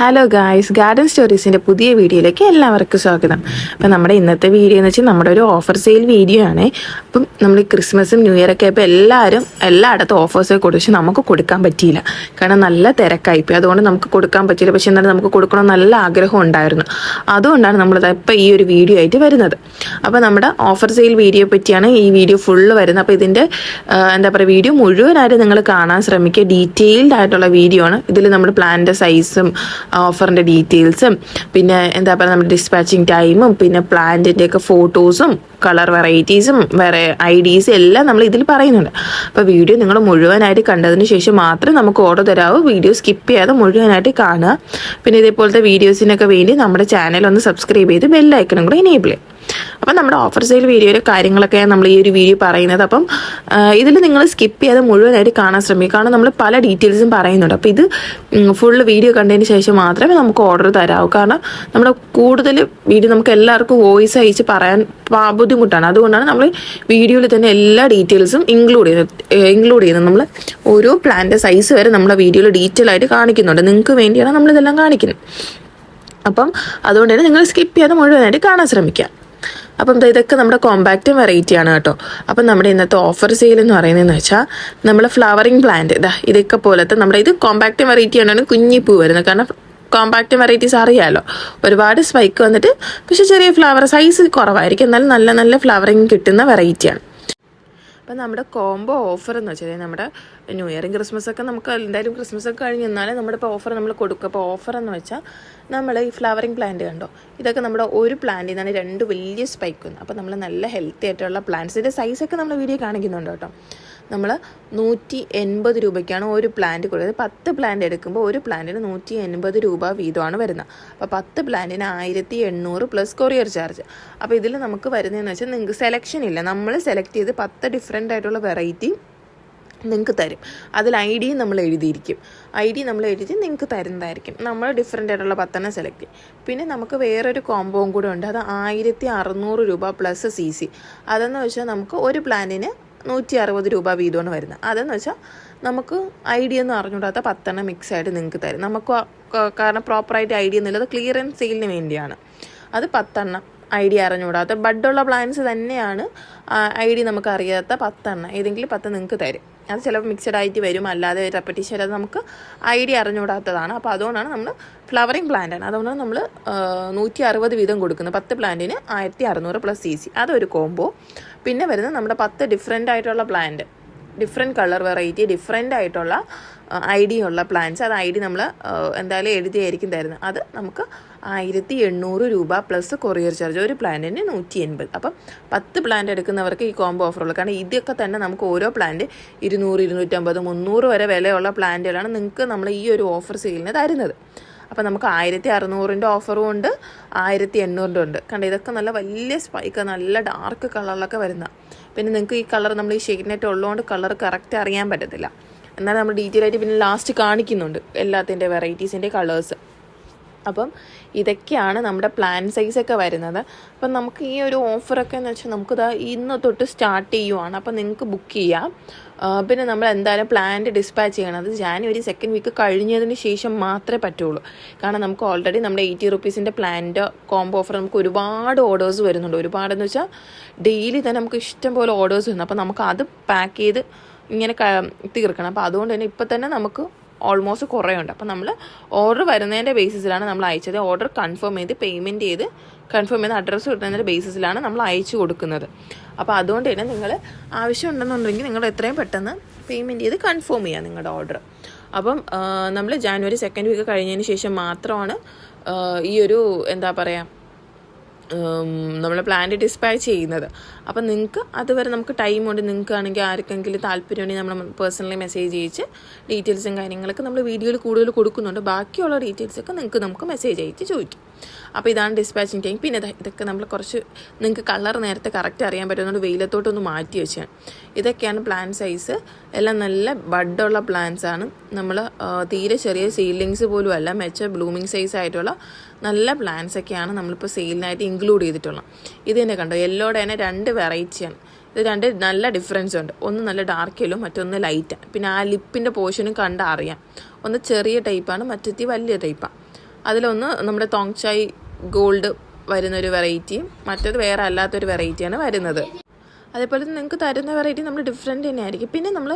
Hello guys garden സ്റ്റോറീസിന്റെ പുതിയ വീഡിയോയിലേക്ക് എല്ലാവർക്കും സ്വാഗതം. അപ്പം നമ്മുടെ ഇന്നത്തെ വീഡിയോ എന്ന് വെച്ചാൽ നമ്മുടെ ഒരു ഓഫർ സെയിൽ വീഡിയോ ആണ്. അപ്പം നമ്മൾ ക്രിസ്മസും ന്യൂ ഇയർ ഒക്കെ ആയപ്പോൾ എല്ലാവരും എല്ലായിടത്തും ഓഫേഴ്സൊക്കെ കൊടുത്തു നമുക്ക് കൊടുക്കാൻ പറ്റിയില്ല. കാരണം നല്ല തിരക്കായിപ്പോയി അതുകൊണ്ട് നമുക്ക് കൊടുക്കാൻ പറ്റിയില്ല. പക്ഷേ എന്നാലും നമുക്ക് കൊടുക്കണം നല്ല ആഗ്രഹം ഉണ്ടായിരുന്നു. അതുകൊണ്ടാണ് നമ്മൾ ഇപ്പം ഈ ഒരു വീഡിയോ ആയിട്ട് വരുന്നത്. അപ്പോൾ നമ്മുടെ ഓഫർ സെയിൽ വീഡിയോ പറ്റിയാണ് ഈ വീഡിയോ ഫുള്ള് വരുന്നത്. അപ്പോൾ ഇതിന്റെ എന്താ പറയുക വീഡിയോ മുഴുവനായിട്ട് നിങ്ങൾ കാണാൻ ശ്രമിക്കുക. ഡീറ്റെയിൽഡ് ആയിട്ടുള്ള വീഡിയോ ആണ്. ഇതിൽ നമ്മുടെ പ്ലാനിന്റെ സൈസും ഓഫറിന്റെ ഡീറ്റെയിൽസും പിന്നെ എന്താ പറയുക നമ്മുടെ ഡിസ്പാച്ചിങ് ടൈമും പിന്നെ പ്ലാന്റിന്റെ ഒക്കെ ഫോട്ടോസും കളർ വെറൈറ്റീസും വേറെ ഐഡീസും എല്ലാം നമ്മൾ ഇതിൽ പറയുന്നുണ്ട്. അപ്പോൾ വീഡിയോ നിങ്ങൾ മുഴുവനായിട്ട് കണ്ടതിന് ശേഷം മാത്രമേ നമുക്ക് ഓർഡർ തരാവൂ. വീഡിയോ സ്കിപ്പ് ചെയ്യാതെ മുഴുവനായിട്ട് കാണുക. പിന്നെ ഇതേപോലത്തെ വീഡിയോസിനൊക്കെ വേണ്ടി നമ്മുടെ ചാനൽ ഒന്ന് സബ്സ്ക്രൈബ് ചെയ്ത് ബെല്ലൈക്കണം കൂടെ എനേബിൾ ചെയ്യും അപ്പം നമ്മുടെ ഓഫർ സെയിൽ വീഡിയോയിലെ കാര്യങ്ങളൊക്കെ നമ്മൾ ഈ ഒരു വീഡിയോ പറയുന്നത്. അപ്പം ഇതിൽ നിങ്ങൾ സ്കിപ്പ് ചെയ്യാതെ മുഴുവനായിട്ട് കാണാൻ ശ്രമിക്കുക. കാരണം നമ്മൾ പല ഡീറ്റെയിൽസും പറയുന്നുണ്ട്. അപ്പോൾ ഇത് ഫുള്ള് വീഡിയോ കണ്ടതിന് ശേഷം മാത്രമേ നമുക്ക് ഓർഡർ തരാവൂ. കാരണം നമ്മുടെ കൂടുതൽ വീഡിയോ നമുക്ക് എല്ലാവർക്കും വോയിസ് അയച്ച് പറയാൻ ബുദ്ധിമുട്ടാണ്. അതുകൊണ്ടാണ് നമ്മൾ വീഡിയോയിൽ തന്നെ എല്ലാ ഡീറ്റെയിൽസും ഇൻക്ലൂഡ് ചെയ്യുന്നത്. ഇൻക്ലൂഡ് ചെയ്യുന്നത്. നമ്മൾ ഓരോ പ്ലാന്റെ സൈസ് വരെ നമ്മളെ വീഡിയോയിൽ ഡീറ്റെയിൽ ആയിട്ട് കാണിക്കുന്നുണ്ട്. നിങ്ങൾക്ക് വേണ്ടിയാണ് നമ്മളിതെല്ലാം കാണിക്കുന്നത്. അപ്പം അതുകൊണ്ട് തന്നെ നിങ്ങൾ സ്കിപ്പ് ചെയ്യാതെ മുഴുവനായിട്ട് കാണാൻ ശ്രമിക്കുക. അപ്പം ഇതൊക്കെ നമ്മുടെ കോമ്പാക്റ്റ് വെറൈറ്റി ആണ് കേട്ടോ. അപ്പം നമ്മുടെ ഇന്നത്തെ ഓഫർ സെയിൽ എന്ന് പറയുന്നതെന്ന് വെച്ചാൽ നമ്മൾ ഫ്ലവറിങ് പ്ലാന്റ് ഇതാ ഇതൊക്കെ പോലത്തെ നമ്മുടെ ഇത് കോമ്പാക്റ്റ് വെറൈറ്റി ആണ് കുഞ്ഞിപ്പൂ വരുന്നത്. കാരണം കോമ്പാക്റ്റ് വെറൈറ്റീസ് അറിയാമല്ലോ ഒരുപാട് സ്പൈക്ക് വന്നിട്ട് പക്ഷേ ചെറിയ ഫ്ലവർ സൈസ് കുറവായിരിക്കും. എന്നാലും നല്ല നല്ല ഫ്ലവറിങ് കിട്ടുന്ന വെറൈറ്റിയാണ് അപ്പം നമ്മുടെ കോംബോ ഓഫർ എന്ന് വെച്ചാൽ നമ്മുടെ ന്യൂ ഇയറും ക്രിസ്മസ് ഒക്കെ നമുക്ക് എന്തായാലും ക്രിസ്മസ് ഒക്കെ കഴിഞ്ഞ് നിന്നാലും നമ്മുടെ ഇപ്പോൾ ഓഫർ നമ്മൾ കൊടുക്കും അപ്പോൾ ഓഫർ എന്ന് വെച്ചാൽ നമ്മൾ ഈ ഫ്ലവറിങ് പ്ലാന്റ് കണ്ടോ? ഇതൊക്കെ നമ്മുടെ ഒരു പ്ലാന്റിൽ നിന്നാണ് രണ്ട് വലിയ സ്പൈക്ക് അപ്പോൾ നമ്മൾ നല്ല ഹെൽത്തി ആയിട്ടുള്ള പ്ലാന്റ്സിന്റെ സൈസൊക്കെ നമ്മൾ വീഡിയോ കാണിക്കുന്നുണ്ട് കേട്ടോ. നമ്മൾ നൂറ്റി എൺപത് രൂപയ്ക്കാണ് ഒരു പ്ലാന്റ് കൊടുക്കുന്നത്. പത്ത് പ്ലാന്റ് എടുക്കുമ്പോൾ ഒരു പ്ലാന്റിന് നൂറ്റി എൺപത് രൂപ വീതമാണ് വരുന്നത്. അപ്പോൾ പത്ത് പ്ലാന്റിന് ആയിരത്തി എണ്ണൂറ് പ്ലസ് കൊറിയർ ചാർജ് അപ്പോൾ ഇതിൽ നമുക്ക് വരുന്നതെന്ന് വെച്ചാൽ നിങ്ങൾക്ക് സെലക്ഷൻ ഇല്ല. നമ്മൾ സെലക്ട് ചെയ്ത് പത്ത് ഡിഫറെന്റ് ആയിട്ടുള്ള വെറൈറ്റി നിങ്ങൾക്ക് തരും. അതിൽ ഐ ഡിയും നമ്മൾ എഴുതിയിരിക്കും. ഐ ഡി നമ്മൾ എഴുതി നിങ്ങൾക്ക് തരുന്നതായിരിക്കും. നമ്മൾ ഡിഫറെന്റ് ആയിട്ടുള്ള പത്തെണ്ണം സെലക്ട് ചെയ്യും. പിന്നെ നമുക്ക് വേറൊരു കോമ്പോം കൂടെ ഉണ്ട്. അത് ആയിരത്തി അറുന്നൂറ് രൂപ പ്ലസ് സി സി അതെന്ന് വെച്ചാൽ നമുക്ക് ഒരു പ്ലാനിന് നൂറ്റി അറുപത് രൂപ വീതമാണ് വരുന്നത്. അതെന്ന് വെച്ചാൽ നമുക്ക് ഐ ഡി ഒന്നും അറിഞ്ഞൂടാത്ത പത്തെണ്ണം മിക്സ് ആയിട്ട് നിങ്ങൾക്ക് തരും. നമുക്ക് കാരണം പ്രോപ്പറായിട്ട് ഐ ഡി എന്നുള്ളത് ക്ലിയറൻസ് സെയിലിന് വേണ്ടിയാണ്. അത് പത്തെണ്ണം ഐ ഡി അറിഞ്ഞുകൂടാത്ത ബഡുള്ള പ്ലാൻസ് തന്നെയാണ് ഐ ഡി നമുക്ക് അറിയാത്ത പത്തെണ്ണം ഏതെങ്കിലും പത്ത് നിങ്ങൾക്ക് തരും. അത് ചിലപ്പോൾ മിക്സഡ് ആയിട്ട് വരും. അല്ലാതെ റെപ്പറ്റീഷൻ അത് നമുക്ക് ഐഡിയ അറിഞ്ഞുകൂടാത്തതാണ്. അപ്പോൾ അതുകൊണ്ടാണ് നമ്മൾ ഫ്ലവറിങ് പ്ലാന്റ് ആണ്. അതുകൊണ്ടാണ് നമ്മൾ നൂറ്റി അറുപത് വീതം കൊടുക്കുന്നത്. പത്ത് പ്ലാന്റിന് ആയിരത്തി അറുന്നൂറ് പ്ലസ് സി സി അതൊരു കോംബോ പിന്നെ വരുന്നത് നമ്മുടെ പത്ത് ഡിഫറെന്റ് ആയിട്ടുള്ള plant different colour variety different ആയിട്ടുള്ള ഐ ഡി ഉള്ള പ്ലാന്റ്സ് അത് ഐ ഡി നമ്മൾ എന്തായാലും എഴുതിയായിരിക്കും തരുന്നത്. അത് നമുക്ക് ആയിരത്തി എണ്ണൂറ് രൂപ പ്ലസ് കൊറിയർ ചാർജ് ഒരു പ്ലാന്റിന് നൂറ്റി എൺപത് അപ്പം പത്ത് പ്ലാന്റ് എടുക്കുന്നവർക്ക് ഈ കോംബോ ഓഫർ ഉള്ളൂ. കാരണം ഇതൊക്കെ തന്നെ നമുക്ക് ഓരോ പ്ലാന്റ് ഇരുന്നൂറ് ഇരുന്നൂറ്റമ്പത് മുന്നൂറ് വരെ വിലയുള്ള പ്ലാന്റുകളാണ് നിങ്ങൾക്ക് നമ്മൾ ഈ ഒരു ഓഫർ സെയിലിന് തരുന്നത്. അപ്പോൾ നമുക്ക് ആയിരത്തി അറുന്നൂറിന്റെ ഓഫറും ഉണ്ട് ആയിരത്തി എണ്ണൂറിന്റെ ഉണ്ട്. കണ്ട ഇതൊക്കെ നല്ല വലിയ സ്പൈക്ക് നല്ല ഡാർക്ക് കളറിലൊക്കെ വരുന്ന. പിന്നെ നിങ്ങൾക്ക് ഈ കളർ നമ്മൾ ഈ ഷെയ്ഡ് നെറ്റ് ഉള്ളതുകൊണ്ട് കളർ കറക്റ്റ് അറിയാൻ പറ്റത്തില്ല. എന്നാൽ നമ്മൾ ഡീറ്റെയിൽ ആയിട്ട് പിന്നെ ലാസ്റ്റ് കാണിക്കുന്നുണ്ട് എല്ലാത്തിന്റെ വെറൈറ്റീസിന്റെ കളേഴ്സ് അപ്പം ഇതൊക്കെയാണ് നമ്മുടെ പ്ലാൻ സൈസൊക്കെ വരുന്നത്. അപ്പം നമുക്ക് ഈ ഒരു ഓഫറൊക്കെ എന്ന് വെച്ചാൽ നമുക്കിത് ഇന്ന് തൊട്ട് സ്റ്റാർട്ട് ചെയ്യുവാണ്. അപ്പം നിങ്ങൾക്ക് ബുക്ക് ചെയ്യാം. പിന്നെ നമ്മൾ എന്തായാലും പ്ലാന്റ് ഡിസ്പാച്ച് ചെയ്യണത് ജാനുവരി സെക്കൻഡ് വീക്ക് കഴിഞ്ഞതിന് ശേഷം മാത്രമേ പറ്റുള്ളൂ. കാരണം നമുക്ക് ഓൾറെഡി നമ്മുടെ എയ്റ്റി റുപ്പീസിന്റെ പ്ലാന്റ് കോംബോ ഓഫർ നമുക്ക് ഒരുപാട് ഓർഡേഴ്സ് വരുന്നുണ്ട്. ഒരുപാടെന്ന് വെച്ചാൽ ഡെയിലി തന്നെ നമുക്ക് ഇഷ്ടം പോലെ ഓർഡേഴ്സ് വരുന്നു. അപ്പം നമുക്ക് അത് പാക്ക് ചെയ്ത് ഇങ്ങനെ തീർക്കണം. അപ്പോൾ അതുകൊണ്ട് തന്നെ ഇപ്പം തന്നെ നമുക്ക് ഓൾമോസ്റ്റ് കുറേ ഉണ്ട് അപ്പം നമ്മൾ ഓർഡർ വരുന്നതിന്റെ ബേസിസിലാണ് നമ്മൾ അയച്ചത്. ഓർഡർ കൺഫേം ചെയ്ത് പേയ്മെന്റ് ചെയ്ത് കൺഫേം ചെയ്ത് അഡ്രസ്സ് കിട്ടുന്നതിന്റെ ബേസിസിലാണ് നമ്മൾ അയച്ചു കൊടുക്കുന്നത്. അപ്പോൾ അതുകൊണ്ട് തന്നെ നിങ്ങൾ ആവശ്യമുണ്ടെന്നുണ്ടെങ്കിൽ നിങ്ങൾ എത്രയും പെട്ടെന്ന് പേയ്മെന്റ് ചെയ്ത് കൺഫേം ചെയ്യുക നിങ്ങളുടെ ഓർഡർ അപ്പം നമ്മൾ ജാനുവരി സെക്കൻഡ് വീക്ക് കഴിഞ്ഞതിന് ശേഷം മാത്രമാണ് ഈ ഒരു എന്താ പറയുക നമ്മൾ പ്ലാന്റ് ഡിസ്പാച്ച് ചെയ്യുന്നത്. അപ്പം നിങ്ങൾക്ക് അതുവരെ നമുക്ക് ടൈം ഉണ്ട്. നിങ്ങൾക്ക് ആണെങ്കിൽ ആർക്കെങ്കിലും താല്പര്യമുണ്ടെങ്കിൽ നമ്മൾ പേഴ്സണലി മെസ്സേജ് അയച്ച് ഡീറ്റെയിൽസും കാര്യങ്ങളൊക്കെ നമ്മൾ വീഡിയോയിൽ കൂടുതൽ കൊടുക്കുന്നുണ്ട്. ബാക്കിയുള്ള ഡീറ്റെയിൽസൊക്കെ നിങ്ങൾക്ക് നമുക്ക് മെസ്സേജ് അയച്ച് ചോദിക്കും. അപ്പോൾ ഇതാണ് ഡിസ്പാച്ചിങ് ടൈം പിന്നെ ഇതൊക്കെ നമ്മൾ കുറച്ച് നിങ്ങൾക്ക് കളർ നേരത്തെ കറക്റ്റ് അറിയാൻ പറ്റുന്നതുകൊണ്ട് വെയിലത്തോട്ടൊന്ന് മാറ്റി വെച്ചാൽ ഇതൊക്കെയാണ് പ്ലാൻ സൈസ് എല്ലാം നല്ല ബഡുള്ള പ്ലാന്റ്സ് ആണ്. നമ്മൾ തീരെ ചെറിയ സീലിങ്സ് പോലും അല്ല. മെച്ച ബ്ലൂമിങ് സൈസ് ആയിട്ടുള്ള നല്ല പ്ലാന്റ്സ് ഒക്കെയാണ് നമ്മളിപ്പോൾ സെയിലിനായിട്ട് ഇൻക്ലൂഡ് ചെയ്തിട്ടുള്ളത്. ഇത് തന്നെ കണ്ടോ? യെല്ലോടെ തന്നെ രണ്ട് വെറൈറ്റിയാണ് ഇത് രണ്ട് നല്ല ഡിഫറൻസ് ഉണ്ട്. ഒന്ന് നല്ല ഡാർക്ക് യെല്ലോ മറ്റൊന്ന് ലൈറ്റാണ് പിന്നെ ആ ലിപ്പിന്റെ പോർഷനും കണ്ടാൽ അറിയാം. ഒന്ന് ചെറിയ ടൈപ്പാണ് മറ്റത്തി വലിയ ടൈപ്പാണ് അതിലൊന്ന് നമ്മുടെ തോങ്ചായ് ഗോൾഡ് വരുന്നൊരു വെറൈറ്റിയും മറ്റത് വേറെ അല്ലാത്തൊരു വെറൈറ്റിയാണ് വരുന്നത്. അതേപോലെ തന്നെ നിങ്ങൾക്ക് തരുന്ന വെറൈറ്റി നമ്മൾ ഡിഫറെന്റ് തന്നെ ആയിരിക്കും പിന്നെ നമ്മൾ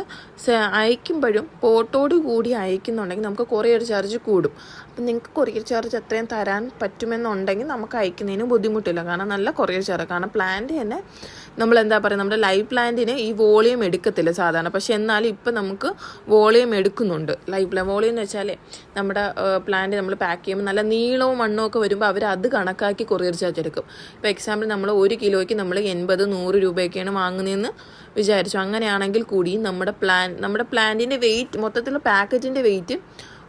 അയക്കുമ്പോഴും പോട്ടോട് കൂടി അയക്കുന്നുണ്ടെങ്കിൽ നമുക്ക് കൊറിയർ ചാർജ് കൂടും. അപ്പം നിങ്ങൾക്ക് കൊറിയർ ചാർജ് അത്രയും തരാൻ പറ്റുമെന്നുണ്ടെങ്കിൽ നമുക്ക് അയക്കുന്നതിന് ബുദ്ധിമുട്ടില്ല. കാരണം നല്ല കൊറിയർ ചാർജ് കാരണം പ്ലാന്റ് തന്നെ നമ്മൾ എന്താ പറയുക നമ്മുടെ ലൈവ് പ്ലാന്റിന് ഈ വോളിയം എടുക്കത്തില്ല സാധാരണ. പക്ഷെ എന്നാലും ഇപ്പം നമുക്ക് വോളിയം എടുക്കുന്നുണ്ട്. ലൈവ് പ്ലാൻ വോളിയം എന്ന് വെച്ചാൽ നമ്മുടെ പ്ലാന്റ് നമ്മൾ പാക്ക് ചെയ്യുമ്പോൾ നല്ല നീളവും മണ്ണും ഒക്കെ വരുമ്പോൾ അവർ അത് കണക്കാക്കി കൊറിയർ ചാർജ് എടുക്കും. ഇപ്പോൾ എക്സാമ്പിൾ നമ്മൾ ഒരു കിലോയ്ക്ക് നമ്മൾ എൺപത് നൂറ് രൂപയൊക്കെയാണ് വാങ്ങുന്നതെന്ന് വിചാരിച്ചു. അങ്ങനെയാണെങ്കിൽ കൂടിയും നമ്മുടെ പ്ലാൻ നമ്മുടെ പ്ലാന്റിന്റെ വെയിറ്റ് മൊത്തത്തിലുള്ള പാക്കറ്റിന്റെ വെയിറ്റ്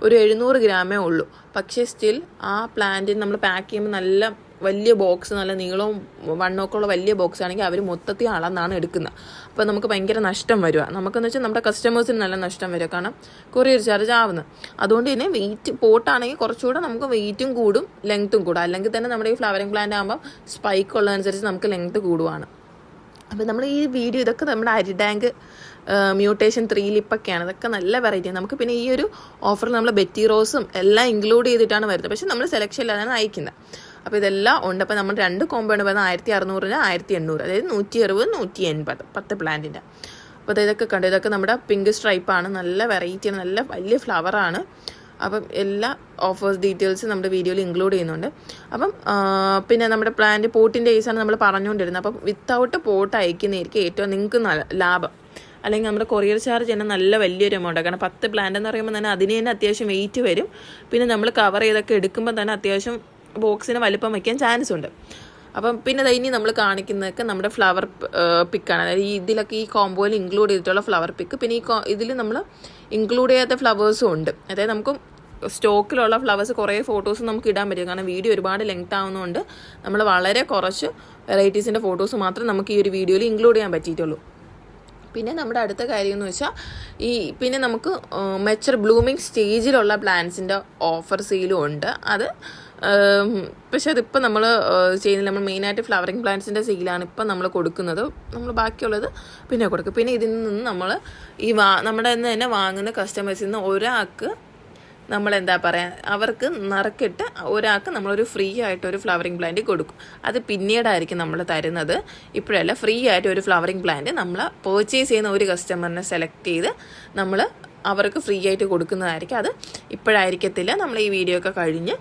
ഒരു എഴുന്നൂറ് ഗ്രാമേ ഉള്ളൂ. പക്ഷേ സ്റ്റിൽ ആ പ്ലാന്റിന് നമ്മൾ പാക്ക് ചെയ്യുമ്പോൾ നല്ല വലിയ ബോക്സ് നല്ല നീളവും വണ്ണമൊക്കെ ഉള്ള വലിയ ബോക്സ് ആണെങ്കിൽ അവർ മൊത്തത്തിൽ അളന്നാണ് എടുക്കുന്നത്. അപ്പോൾ നമുക്ക് ഭയങ്കര നഷ്ടം വരിക. നമുക്കെന്ന് വെച്ചാൽ നമ്മുടെ കസ്റ്റമേഴ്സിന് നല്ല നഷ്ടം വരിക. കാരണം കൊറിയർ ചാർജ് ആവുന്നത് അതുകൊണ്ട് തന്നെ വെയിറ്റ് പോട്ടാണെങ്കിൽ കുറച്ചുകൂടെ നമുക്ക് വെയിറ്റും കൂടും ലെങ്ത്തും കൂടും. അല്ലെങ്കിൽ തന്നെ നമ്മുടെ ഈ ഫ്ലവറിംഗ് പ്ലാന്റ് ആകുമ്പോൾ സ്പൈക്ക് ഉള്ളതനുസരിച്ച് നമുക്ക് ലെങ്ത്ത് കൂടുവാണ്. അപ്പോൾ നമ്മൾ ഈ വീഡിയോ ഇതൊക്കെ നമ്മുടെ അരി ടാങ്ക് മ്യൂട്ടേഷൻ ത്രീ ലിപ്പൊക്കെയാണ് ഇതൊക്കെ നല്ല വെറൈറ്റി നമുക്ക് പിന്നെ ഈ ഒരു ഓഫറിൽ നമ്മൾ ബെറ്റി റോസും എല്ലാം ഇൻക്ലൂഡ് ചെയ്തിട്ടാണ് വരുന്നത്. പക്ഷേ നമ്മൾ സെലക്ഷൻ ഇല്ലാതാണ് അയക്കുന്നത്. അപ്പോൾ ഇതെല്ലാം ഉണ്ട്. അപ്പോൾ നമ്മൾ രണ്ട് കോമ്പോ ആണ് പറയുന്നത്. ആയിരത്തി അറുന്നൂറിന് ആയിരത്തി എണ്ണൂറ് അതായത് നൂറ്റി അറുപത് നൂറ്റി എൺപത് പത്ത് പ്ലാന്റിന്റെ അപ്പോൾ ഇതൊക്കെ കണ്ടു. ഇതൊക്കെ നമ്മുടെ പിങ്ക് സ്ട്രൈപ്പാണ് നല്ല വെറൈറ്റിയാണ് നല്ല വലിയ ഫ്ലവറാണ് അപ്പം എല്ലാ ഓഫേഴ്സ് ഡീറ്റെയിൽസ് നമ്മുടെ വീഡിയോയിൽ ഇൻക്ലൂഡ് ചെയ്യുന്നുണ്ട്. അപ്പം പിന്നെ നമ്മുടെ പ്ലാന്റ് പോട്ടിന്റെ കേസാണ് നമ്മൾ പറഞ്ഞുകൊണ്ടിരുന്നത്. അപ്പം വിത്തൗട്ട് പോട്ട് അയക്കുന്നതായിരിക്കും ഏറ്റവും നിങ്ങൾക്ക് ലാഭം. അല്ലെങ്കിൽ നമ്മുടെ കൊറിയർ ചാർജ് തന്നെ നല്ല വലിയൊരു എമൗണ്ട് കാരണം പത്ത് പ്ലാന്റ് എന്ന് പറയുമ്പോൾ തന്നെ അതിന് തന്നെ അത്യാവശ്യം വെയിറ്റ് വരും. പിന്നെ നമ്മൾ കവർ ചെയ്തൊക്കെ എടുക്കുമ്പോൾ തന്നെ അത്യാവശ്യം ബോക്സിന് വലിപ്പം വയ്ക്കാൻ ചാൻസ് ഉണ്ട്. അപ്പം പിന്നെ ഇനി നമ്മൾ കാണിക്കുന്നതൊക്കെ നമ്മുടെ ഫ്ലവർ പിക്കാണ് അതായത് ഈ ഇതിലൊക്കെ ഈ കോംബോയിൽ ഇൻക്ലൂഡ് ചെയ്തിട്ടുള്ള ഫ്ലവർ പിക്ക് പിന്നെ ഈ ഇതിൽ നമ്മൾ ഇൻക്ലൂഡ് ചെയ്യാത്ത ഫ്ലവേഴ്സും ഉണ്ട്. അതായത് നമുക്ക് സ്റ്റോക്കിലുള്ള ഫ്ലവേഴ്സ് കുറേ ഫോട്ടോസ് നമുക്ക് ഇടാൻ പറ്റും. കാരണം വീഡിയോ ഒരുപാട് ലെങ്ത് ആവുന്നതുകൊണ്ട് നമ്മൾ വളരെ കുറച്ച് വെറൈറ്റീസിന്റെ ഫോട്ടോസ് മാത്രം നമുക്ക് ഈ ഒരു വീഡിയോയിൽ ഇൻക്ലൂഡ് ചെയ്യാൻ പറ്റിയിട്ടുള്ളൂ. പിന്നെ നമ്മുടെ അടുത്ത കാര്യം എന്ന് വെച്ചാൽ ഈ പിന്നെ നമുക്ക് മെച്ചർ ബ്ലൂമിങ് സ്റ്റേജിലുള്ള പ്ലാന്റ്സിന്റെ ഓഫർ സെയിലും ഉണ്ട്. അത് പക്ഷെ അതിപ്പോൾ നമ്മൾ ചെയ്യുന്നില്ല നമ്മൾ മെയിനായിട്ട് ഫ്ലവറിങ് പ്ലാന്റ്സിന്റെ സീലാണ് ഇപ്പം നമ്മൾ കൊടുക്കുന്നത്. നമ്മൾ ബാക്കിയുള്ളത് പിന്നെ കൊടുക്കും. പിന്നെ ഇതിൽ നിന്ന് നമ്മൾ ഈ വാ നമ്മുടെ നിന്ന് തന്നെ വാങ്ങുന്ന കസ്റ്റമേഴ്സിൽ നിന്ന് ഒരാൾക്ക് നമ്മൾ എന്താ പറയുക അവർക്ക് നറുക്കിട്ട് ഒരാൾക്ക് നമ്മളൊരു ഫ്രീ ആയിട്ട് ഒരു ഫ്ലവറിങ് പ്ലാന്റ് കൊടുക്കും. അത് പിന്നീടായിരിക്കും നമ്മൾ തരുന്നത്. ഇപ്പോഴല്ല ഫ്രീ ആയിട്ട് ഒരു ഫ്ലവറിങ് പ്ലാന്റ് നമ്മൾ പർച്ചേസ് ചെയ്യുന്ന ഒരു കസ്റ്റമറിനെ സെലക്ട് ചെയ്ത് നമ്മൾ അവർക്ക് ഫ്രീ ആയിട്ട് കൊടുക്കുന്നതായിരിക്കും. അത് ഇപ്പോഴായിരിക്കത്തില്ല. നമ്മൾ ഈ വീഡിയോ ഒക്കെ കഴിഞ്ഞ്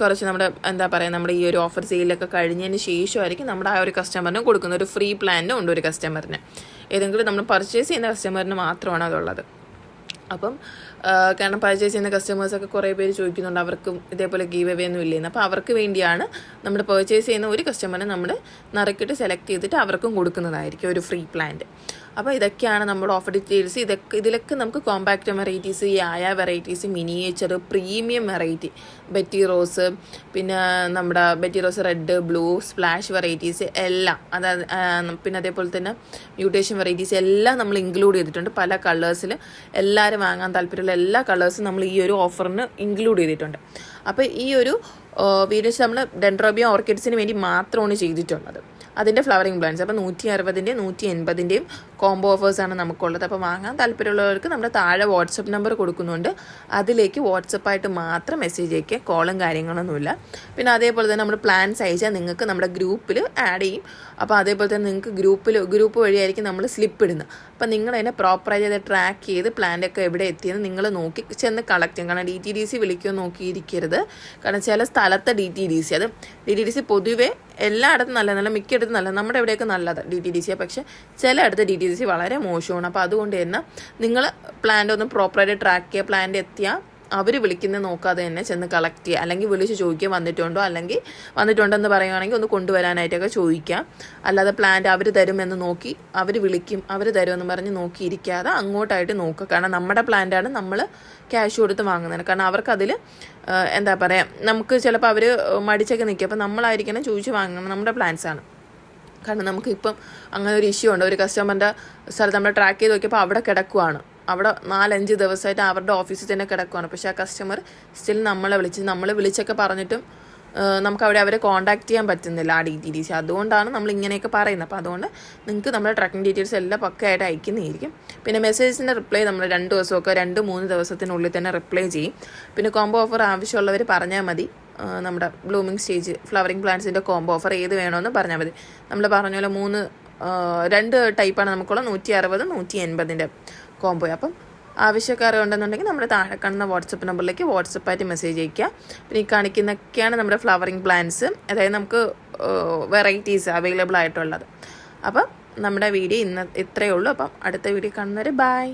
കുറച്ച് നമ്മുടെ എന്താ പറയുക നമ്മുടെ ഈ ഒരു ഓഫർ സെയിലൊക്കെ കഴിഞ്ഞതിന് ശേഷമായിരിക്കും നമ്മുടെ ആ ഒരു കസ്റ്റമറിന് കൊടുക്കുന്ന ഒരു ഫ്രീ പ്ലാനും ഉണ്ട് ഒരു കസ്റ്റമറിന് ഏതെങ്കിലും നമ്മൾ പർച്ചേസ് ചെയ്യുന്ന കസ്റ്റമറിന് മാത്രമാണ് അതുള്ളത്. അപ്പം കാരണം പർച്ചേസ് ചെയ്യുന്ന കസ്റ്റമേഴ്സൊക്കെ കുറേ പേര് ചോദിക്കുന്നുണ്ട്. അവർക്കും ഇതേപോലെ ഗീവ് അവേ ഒന്നും ഇല്ലെന്ന്. അപ്പോൾ അവർക്ക് വേണ്ടിയാണ് നമ്മൾ പർച്ചേസ് ചെയ്യുന്ന ഒരു കസ്റ്റമറിനെ നമ്മൾ നിറക്കിട്ട് സെലക്ട് ചെയ്തിട്ട് അവർക്കും കൊടുക്കുന്നതായിരിക്കും ഒരു ഫ്രീ പ്ലാന്റ് അപ്പോൾ ഇതൊക്കെയാണ് നമ്മുടെ ഓഫർ ഡീറ്റെയിൽസ് ഇതൊക്കെ ഇതിലൊക്കെ നമുക്ക് കോമ്പാക്റ്റ് വെറൈറ്റീസ് ആയ varieties miniature premium variety Betty Rose പിന്നെ നമ്മുടെ Betty Rose red blue splash varieties എല്ലാം. അതായത് പിന്നെ അതേപോലെ തന്നെ മ്യൂട്ടേഷൻ വെറൈറ്റീസ് എല്ലാം നമ്മൾ ഇൻക്ലൂഡ് ചെയ്തിട്ടുണ്ട്. പല കളേഴ്സിൽ എല്ലാവരും വാങ്ങാൻ താല്പര്യമുള്ള എല്ലാ കളേഴ്സും നമ്മൾ ഈ ഒരു ഓഫറിന് ഇൻക്ലൂഡ് ചെയ്തിട്ടുണ്ട്. അപ്പോൾ ഈ ഒരു വീഡിയോസ് നമ്മൾ ഡെൻഡ്രോബിയ ഓർക്കിഡ്സിന് വേണ്ടി മാത്രമാണ് ചെയ്തിട്ടുള്ളത്. അതിന്റെ ഫ്ലവറിങ് പ്ലാന്റ്സ് അപ്പോൾ നൂറ്റി അറുപതിന്റെയും നൂറ്റി എൺപതിന്റെയും കോംബോ ഓഫേഴ്സാണ് നമുക്കുള്ളത്. അപ്പോൾ വാങ്ങാൻ താല്പര്യമുള്ളവർക്ക് നമ്മുടെ താഴെ വാട്സപ്പ് നമ്പർ കൊടുക്കുന്നുണ്ട്. അതിലേക്ക് വാട്സപ്പായിട്ട് മാത്രം മെസ്സേജ് അയക്കുക കോളും കാര്യങ്ങളൊന്നുമില്ല. പിന്നെ അതേപോലെ തന്നെ നമ്മൾ പ്ലാൻസ് അയച്ചാൽ നിങ്ങൾക്ക് നമ്മുടെ ഗ്രൂപ്പിൽ ആഡ് ചെയ്യും. അപ്പോൾ അതേപോലെ തന്നെ നിങ്ങൾക്ക് ഗ്രൂപ്പിൽ ഗ്രൂപ്പ് വഴിയായിരിക്കും നമ്മൾ സ്ലിപ്പ് ഇടുന്നത്. അപ്പോൾ നിങ്ങൾ അതിനെ പ്രോപ്പറായിട്ട് അത് ട്രാക്ക് ചെയ്ത് പ്ലാന്റൊക്കെ എവിടെ എത്തിയെന്ന് നിങ്ങൾ നോക്കി ചെന്ന് കളക്ട് ചെയ്യും കാരണം ഡി ടി ഡി സി വിളിക്കുമോ നോക്കിയിരിക്കരുത്. കാരണം ചില സ്ഥലത്തെ ഡി ടി ഡി സി അത് ഡി ടി ഡി സി പൊതുവേ എല്ലായിടത്തും നല്ല നല്ല മിക്കയിടത്തും നല്ല നമ്മുടെ എവിടെയൊക്കെ നല്ലതാണ് ഡി ടി ഡി സി പക്ഷേ ചിലയിടത്ത് ഡി ടി ഡി വളരെ മോശമാണ്. അപ്പോൾ അതുകൊണ്ട് തന്നെ നിങ്ങൾ പ്ലാന്റ് ഒന്ന് പ്രോപ്പറായിട്ട് ട്രാക്ക് ചെയ്യുക പ്ലാന്റ് എത്തിയാൽ അവർ വിളിക്കുന്ന നോക്കാതെ തന്നെ ചെന്ന് കളക്ട് ചെയ്യുക അല്ലെങ്കിൽ വിളിച്ച് ചോദിക്കുക വന്നിട്ടുണ്ടോ? അല്ലെങ്കിൽ വന്നിട്ടുണ്ടെന്ന് പറയുകയാണെങ്കിൽ ഒന്ന് കൊണ്ടുവരാനായിട്ടൊക്കെ ചോദിക്കുക അല്ലാതെ പ്ലാന്റ് അവർ തരുമെന്ന് നോക്കി അവർ വിളിക്കും അവർ തരുമെന്ന് പറഞ്ഞ് നോക്കിയിരിക്കാതെ അങ്ങോട്ടായിട്ട് നോക്കുക. കാരണം നമ്മുടെ പ്ലാന്റാണ് നമ്മൾ ക്യാഷ് കൊടുത്ത് വാങ്ങുന്നത്. കാരണം അവർക്കതിൽ എന്താ പറയുക നമുക്ക് ചിലപ്പോൾ അവർ മടിച്ചൊക്കെ നിൽക്കുക അപ്പോൾ നമ്മളായിരിക്കണം ചോദിച്ച് വാങ്ങണം നമ്മുടെ പ്ലാന്റ്സാണ് കാരണം നമുക്കിപ്പം അങ്ങനെ ഒരു ഇഷ്യൂ ഉണ്ട്. ഒരു കസ്റ്റമറിന്റെ സ്ഥലത്ത് നമ്മൾ ട്രാക്ക് ചെയ്ത് നോക്കിയപ്പോൾ അവിടെ കിടക്കുവാണ്. അവിടെ നാലഞ്ച് ദിവസമായിട്ട് അവരുടെ ഓഫീസിൽ തന്നെ കിടക്കുവാണ്. പക്ഷേ ആ കസ്റ്റമർ സ്റ്റിൽ നമ്മളെ വിളിച്ച് നമ്മൾ വിളിച്ചൊക്കെ പറഞ്ഞിട്ടും നമുക്ക് അവിടെ അവരെ കോൺടാക്ട് ചെയ്യാൻ പറ്റുന്നില്ല ആ ഡി ടി ഡി സി അതുകൊണ്ടാണ് നമ്മൾ ഇങ്ങനെയൊക്കെ പറയുന്നത്. അപ്പോൾ അതുകൊണ്ട് നിങ്ങൾക്ക് നമ്മുടെ ട്രക്കിംഗ് ഡീറ്റെയിൽസ് എല്ലാം പക്കയായിട്ട് അയക്കുന്നതായിരിക്കും. പിന്നെ മെസ്സേജസിന്റെ റിപ്ലൈ നമ്മൾ രണ്ട് ദിവസമൊക്കെ രണ്ട് മൂന്ന് ദിവസത്തിനുള്ളിൽ തന്നെ റിപ്ലൈ ചെയ്യും. പിന്നെ കോംബോ ഓഫർ ആവശ്യമുള്ളവർ പറഞ്ഞാൽ മതി. നമ്മുടെ ബ്ലൂമിങ് സ്റ്റേജ് ഫ്ലവറിങ് പ്ലാന്റ്സിന്റെ കോംബോ ഓഫർ ഏത് വേണമെന്ന് പറഞ്ഞാൽ മതി. നമ്മൾ പറഞ്ഞ പോലെ മൂന്ന് രണ്ട് ടൈപ്പാണ് നമുക്കുള്ള നൂറ്റി അറുപത് നൂറ്റി എൺപതിന്റെ കോംബോ അപ്പം ആവശ്യക്കാർ ഉണ്ടെന്നുണ്ടെങ്കിൽ നമ്മുടെ താഴെ കാണുന്ന വാട്സപ്പ് നമ്പറിലേക്ക് വാട്സപ്പായിട്ട് മെസ്സേജ് അയയ്ക്കുക. പിന്നെ ഈ കാണിക്കുന്നൊക്കെയാണ് നമ്മുടെ ഫ്ലവറിങ് പ്ലാന്റ്സ് അതായത് നമുക്ക് വെറൈറ്റീസ് അവൈലബിൾ ആയിട്ടുള്ളത്. അപ്പം നമ്മുടെ വീഡിയോ ഇന്ന് ഇത്രയേ ഉള്ളൂ. അപ്പം അടുത്ത വീഡിയോ കാണുന്നവരെ ബൈ